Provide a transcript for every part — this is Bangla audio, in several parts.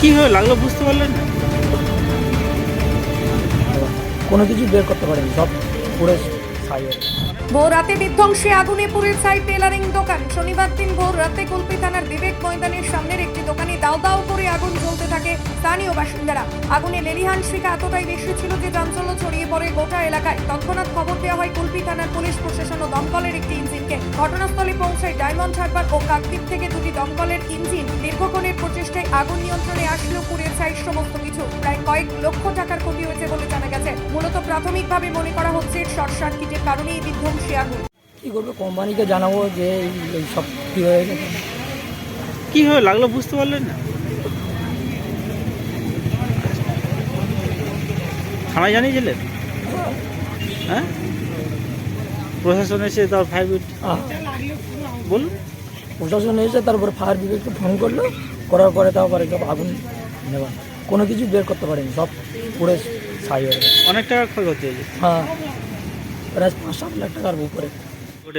কীভাবে লাগল বুঝতে পারলেন? কোনো কিছু বের করতে পারেনি সব পুরো ছাই ভোর রাতে বিধ্বংসী আগুনে পুড়ে ছাই টেলারিং দোকান। শনিবার দিন ভোর রাতে কুলপি থানার বিবেক ময়দানের সামনের একটি দোকানে দাও দাও করে আগুন জ্বলতে থাকে স্থানীয় বাসিন্দারা। আগুনে লেলিহান শিখা এতটাই বেশি ছিল যে চাঞ্চল্য ছড়িয়ে পড়ে গোটা এলাকায়। তৎক্ষণাৎ খবর দেওয়া হয় থানার পুলিশ প্রশাসন ও দমকলের একটি ইঞ্জিনকে ঘটনাস্থলে পৌঁছায় ডায়মন্ড হারবার ও কাকদ্বীপ থেকে দুটি দমকলের ইঞ্জিন দীর্ঘক্ষণের প্রচেষ্টায় আগুন নিয়ন্ত্রণে আসলেও পুড়ে ছাই সমস্ত কিছু। প্রায় কয়েক লক্ষ টাকার ক্ষতি হয়েছে বলে জানা গেছে। মূলত প্রাথমিকভাবে মনে করা হচ্ছে শর্ট সার্কিটের কারণে এই বিধ্বংসী আগুন। কী করবে? কোম্পানিকে জানাব যে এই এই সব কী হয়ে গেছে। কীভাবে লাগল বুঝতে পারলেন না? থানায় জানিয়েছিলেন? হ্যাঁ? প্রশাসন এসে তার ফাইভ আহ, বলুন। প্রশাসন এসে তারপরে ফায়ার ব্রিগেডকে ফোন করল। করার পরে তারপরে সব আগুন নেওয়া কোনো কিছু বের করতে পারেনি সব পুরো ছাই হয়ে গেছে। অনেক টাকা ক্ষয়ক্ষতি হয়েছে। হ্যাঁ। প্রায় পাঁচ সাত লাখ টাকার উপরে।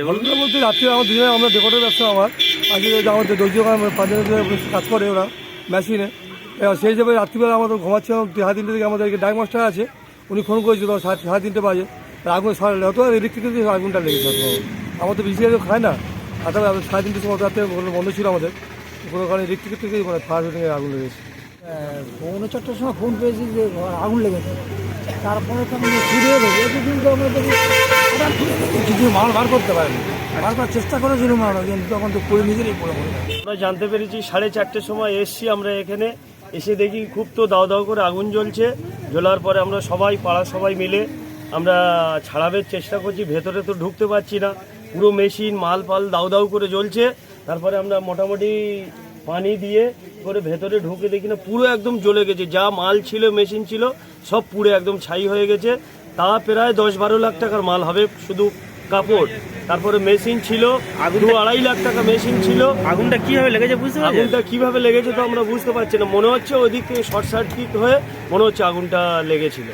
ঘটনা বলতে রাত্রে আমার দুজনে আমরা ডেকোরের ব্যবসা আমার। আজকে আমাদের দর্জি পাঁচজনের কাজ করে ওরা মেশিনে এবার সেই হিসেবে রাত্রিবেলা আমাদের ঘুমাচ্ছিলাম সাড়ে তিনটে থেকে আমাদের ডাক মাস্টার আছে। উনি ফোন করেছিল সাড়ে সাড়ে তিনটে বাজে। আর আগুন সাড়ে অত ইলেকট্রিক আগুনটা লেগেছে। আমার তো বেশি আগে খায় না। আর তবে আমাদের সাড়ে তিনটের সময় রাত্রে বন্ধ ছিল আমাদের। কোনো কারণে ইলেকট্রিক থেকেই মানে ফায়ার ব্রিগেডে আগুন লেগেছে। পৌনে চারটার সময় ফোন পেয়েছি যে আগুন লেগেছে তারপরে তো আমি ফিরে এলো। এতদিন তো আমরা দেখি হঠাৎ করে দেখি কিছু মাল বার করতে পারিনি। বারবার চেষ্টা করেছিলাম আমরা কিন্তু তখন তো পড়ে নিজেরই পড়ে যায় আমরা জানতে পেরেছি সাড়ে চারটের সময় এসছি আমরা এখানে। এসে দেখি খুব তো দাও দাও করে আগুন জ্বলছে। জ্বলার পরে আমরা সবাই পাড়ার সবাই মিলে আমরা ছাড়াবের চেষ্টা করছি ভেতরে তো ঢুকতে পারছি না। পুরো মেশিন মাল পাল দাও দাও করে জ্বলছে। তারপরে আমরা মোটামুটি পানি দিয়ে করে ভেতরে ঢুকে দেখি না পুরো একদম জ্বলে গেছে। যা মাল ছিল মেশিন ছিল সব পুরো একদম ছাই হয়ে গেছে। তা প্রায় দশ বারো লাখ টাকার মাল হবে শুধু কাপড়। তারপরে মেশিন ছিল দু আড়াই লাখ টাকা মেশিন ছিল। আগুনটা কীভাবে লেগেছে বুঝতে পারছেন? আগুনটা কীভাবে লেগেছে তো আমরা বুঝতে পারছি না। মনে হচ্ছে ওই দিক থেকে শর্ট সার্কিট হয়ে মনে হচ্ছে আগুনটা লেগেছিল।